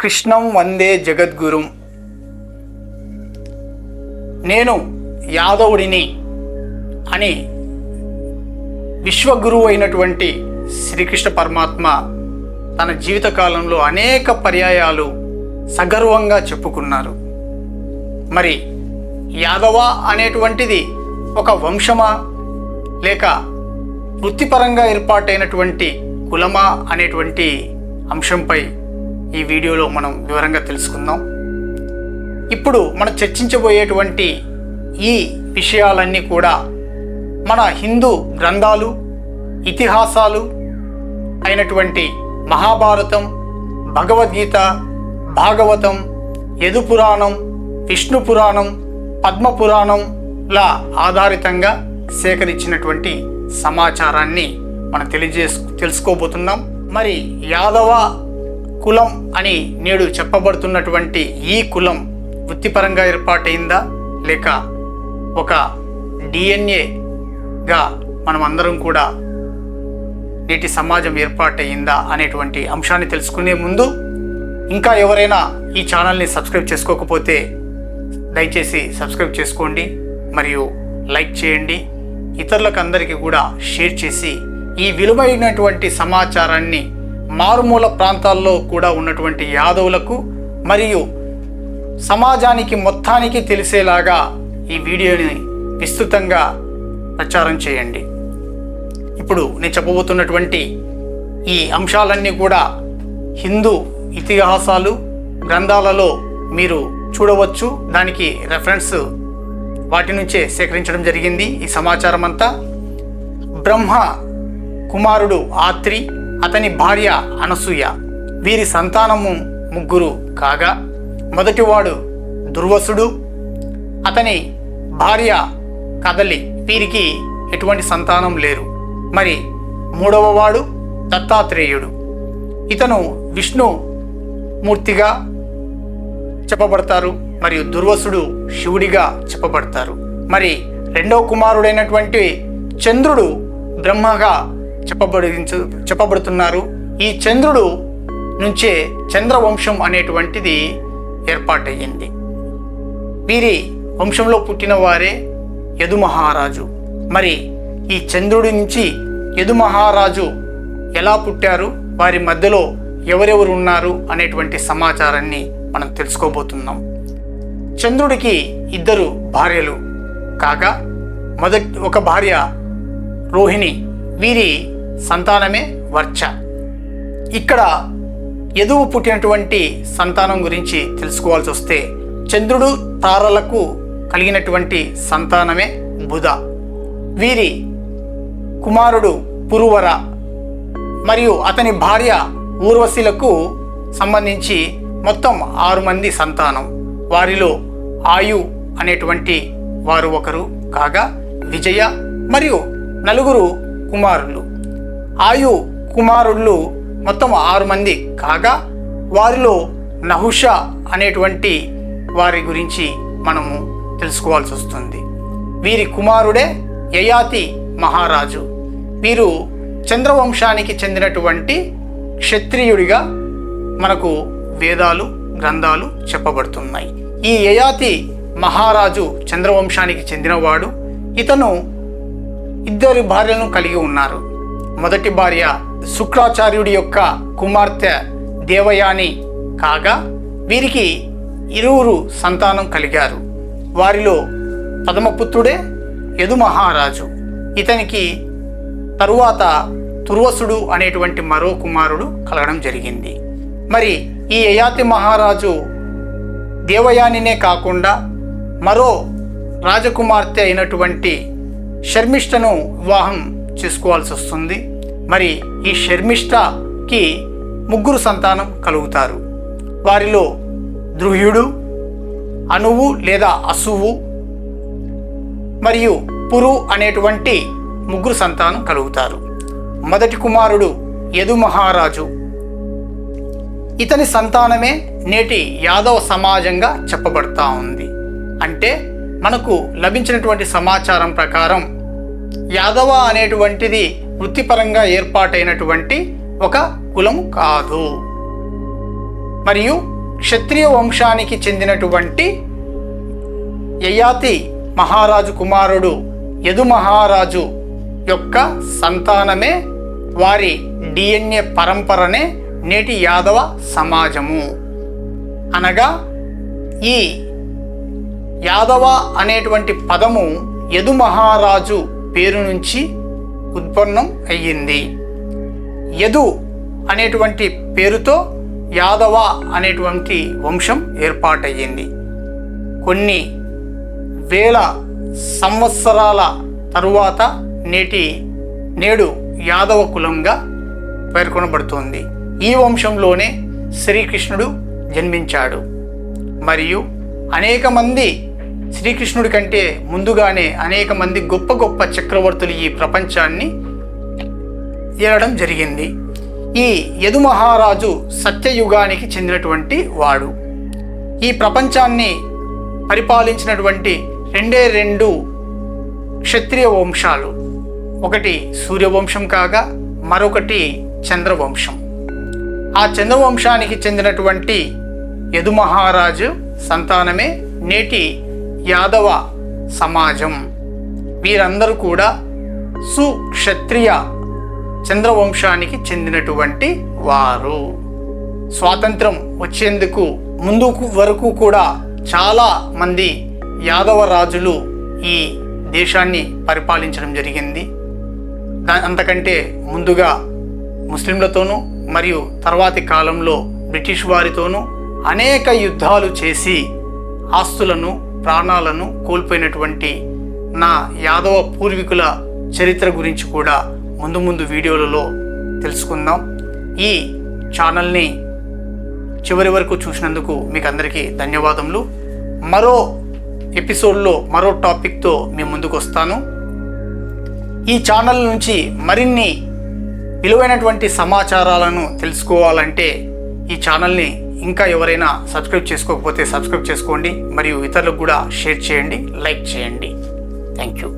కృష్ణం వందే జగద్గురుం. నేను యాదవుడిని అని విశ్వగురువు అయినటువంటి శ్రీకృష్ణ పరమాత్మ తన జీవితకాలంలో అనేక పర్యాయాలు సగర్వంగా చెప్పుకున్నారు. మరి యాదవ అనేటువంటిది ఒక వంశమా? లేక వృత్తిపరంగా ఏర్పాటైనటువంటి కులమా అనేటువంటి అంశంపై ఈ వీడియోలో మనం వివరంగా తెలుసుకుందాం. ఇప్పుడు మనం చర్చించబోయేటువంటి ఈ విషయాలన్నీ కూడా మన హిందూ గ్రంథాలు ఇతిహాసాలు అయినటువంటి మహాభారతం భగవద్గీత భాగవతం యదు పురాణం విష్ణు పురాణం పద్మ పురాణంల ఆధారితంగా సేకరించినటువంటి సమాచారాన్ని మనం తెలియజేసు తెలుసుకోబోతున్నాం. మరి యాదవ కులం అని నేడు చెప్పబడుతున్నటువంటి ఈ కులం వృత్తిపరంగా ఏర్పాటైందా? లేక ఒక డిఎన్ఏగా మనం అందరం కూడా నేటి సమాజం ఏర్పాటయిందా అనేటువంటి అంశాన్ని తెలుసుకునే ముందు ఇంకా ఎవరైనా ఈ ఛానల్ని సబ్స్క్రైబ్ చేసుకోకపోతే దయచేసి సబ్స్క్రైబ్ చేసుకోండి మరియు లైక్ చేయండి. ఇతరులకు అందరికీ కూడా షేర్ చేసి ఈ విలువైనటువంటి సమాచారాన్ని మారుమూల ప్రాంతాల్లో కూడా ఉన్నటువంటి యాదవులకు మరియు సమాజానికి మొత్తానికి తెలిసేలాగా ఈ వీడియోని విస్తృతంగా ప్రచారం చేయండి. ఇప్పుడు నేను చెప్పబోతున్నటువంటి ఈ అంశాలన్నీ కూడా హిందూ ఇతిహాసాలు గ్రంథాలలో మీరు చూడవచ్చు. దానికి రెఫరెన్స్ వాటి నుంచే సేకరించడం జరిగింది ఈ సమాచారం అంతా బ్రహ్మ కుమారుడు ఆత్రి అతని భార్య అనసూయ. వీరి సంతానము ముగ్గురు కాగా మొదటివాడు దుర్వసుడు అతని భార్య కదలి వీరికి ఎటువంటి సంతానం లేరు. మరి మూడవవాడు దత్తాత్రేయుడు. ఇతను విష్ణు మూర్తిగా చెప్పబడతారు మరియు దుర్వసుడు శివుడిగా చెప్పబడతారు. మరి రెండవ కుమారుడైనటువంటి చంద్రుడు బ్రహ్మగా చెప్పబడించు చెప్పబడుతున్నారు. ఈ చంద్రుడు నుంచే చంద్రవంశం అనేటువంటిది ఏర్పాటయ్యింది. వీరి వంశంలో పుట్టిన వారే యదుమహారాజు. మరి ఈ చంద్రుడి నుంచి యదుమహారాజు ఎలా పుట్టారు? వారి మధ్యలో ఎవరెవరు ఉన్నారు? అనేటువంటి సమాచారాన్ని మనం తెలుసుకోబోతున్నాం. చంద్రుడికి ఇద్దరు భార్యలు కాగా మొదటి ఒక భార్య రోహిణి. వీరి సంతానమే వర్చ. ఇక్కడ ఎదువు పుట్టినటువంటి సంతానం గురించి తెలుసుకోవాల్సి వస్తే చంద్రుడు తారలకు కలిగినటువంటి సంతానమే బుధ. వీరి కుమారుడు పురువర మరియు అతని భార్య ఊర్వశిలకు సంబంధించి మొత్తం ఆరు మంది సంతానం. వారిలో ఆయు అనేటువంటి వారు ఒకరు కాగా విజయ మరియు నలుగురు కుమారులు. ఆయు కుమారుళ్ళు మొత్తం ఆరు మంది. కాగా వారిలో నహుష అనేటువంటి వారి గురించి మనము తెలుసుకోవాల్సి వస్తుంది. వీరి కుమారుడే యయాతి మహారాజు. వీరు చంద్రవంశానికి చెందినటువంటి క్షత్రియుడిగా మనకు వేదాలు గ్రంథాలు చెప్పబడుతున్నాయి. ఈ యయాతి మహారాజు చంద్రవంశానికి చెందినవాడు. ఇతను ఇద్దరు భార్యలను కలిగి ఉన్నారు. మొదటి భార్య శుక్రాచార్యుడి యొక్క కుమార్తె దేవయాని కాగా వీరికి ఇరువురు సంతానం కలిగారు. వారిలో పదమపుత్రుడే యదుమహారాజు. ఇతనికి తరువాత తుర్వసుడు అనేటువంటి మరో కుమారుడు కలగడం జరిగింది. మరి ఈ యయాతి మహారాజు దేవయానినే కాకుండా మరో రాజకుమార్తె అయినటువంటి శర్మిష్టను వివాహం చేసుకోవాల్సి వస్తుంది. మరి ఈ షర్మిష్టకి ముగ్గురు సంతానం కలుగుతారు. వారిలో ద్రుహ్యుడు అనువు లేదా అసువు మరియు పురు అనేటువంటి ముగ్గురు సంతానం కలుగుతారు. మొదటి కుమారుడు యదు మహారాజు ఇతని సంతానమే నేటి యాదవ సమాజంగా చెప్పబడతా ఉంది. అంటే మనకు లభించినటువంటి సమాచారం ప్రకారం యాదవ అనేటువంటిది వృత్తిపరంగా ఏర్పాటైనటువంటి ఒక కులం కాదు. మరియు క్షత్రియ వంశానికి చెందినటువంటి యయాతి మహారాజు కుమారుడు యదు మహారాజు యొక్క సంతానమే వారి డిఎన్ఏ పరంపరనే నేటి యాదవ సమాజము. అనగా ఈ యాదవ అనేటువంటి పదము యదు మహారాజు పేరు నుంచి ఉత్పన్నం అయ్యింది. యదు అనేటువంటి పేరుతో యాదవ అనేటువంటి వంశం ఏర్పాటయ్యింది. కొన్ని వేల సంవత్సరాల తరువాత నేటి నేడు యాదవ కులంగా పేర్కొనబడుతోంది. ఈ వంశంలోనే శ్రీకృష్ణుడు జన్మించాడు. మరియు అనేక మంది శ్రీకృష్ణుడి కంటే ముందుగానే అనేక మంది గొప్ప గొప్ప చక్రవర్తులు ఈ ప్రపంచాన్ని ఏలడం జరిగింది. ఈ యదుమహారాజు సత్యయుగానికి చెందినటువంటి వాడు. ఈ ప్రపంచాన్ని పరిపాలించినటువంటి రెండే రెండు క్షత్రియ వంశాలు. ఒకటి సూర్యవంశం కాగా మరొకటి చంద్రవంశం. ఆ చంద్రవంశానికి చెందినటువంటి యదుమహారాజు సంతానమే నేటి యాదవ సమాజం. వీరందరూ కూడా సుక్షత్రియ చంద్రవంశానికి చెందినటువంటి వారు. స్వాతంత్రం వచ్చేందుకు ముందుకు వరకు కూడా చాలా మంది యాదవ రాజులు ఈ దేశాన్ని పరిపాలించడం జరిగింది. దా- అంతకంటే ముందుగా ముస్లింలతోనూ మరియు తర్వాతి కాలంలో బ్రిటిష్ వారితోనూ అనేక యుద్ధాలు చేసి ఆస్తులను ప్రాణాలను కోల్పోయినటువంటి నా యాదవ పూర్వీకుల చరిత్ర గురించి కూడా ముందు ముందు వీడియోలలో తెలుసుకుందాం. ఈ ఛానల్ని చివరి వరకు చూసినందుకు మీకు అందరికీ ధన్యవాదములు. మరో ఎపిసోడ్లో మరో టాపిక్తో మీ ముందుకు వస్తాను. ఈ ఛానల్ నుంచి మరిన్ని విలువైనటువంటి సమాచారాలను తెలుసుకోవాలంటే ఈ ఛానల్ని ఇంకా ఎవరైనా సబ్స్క్రైబ్ చేసుకోకపోతే సబ్స్క్రైబ్ చేసుకోండి మరియు ఇతరులకు కూడా షేర్ చేయండి లైక్ చేయండి. Thank you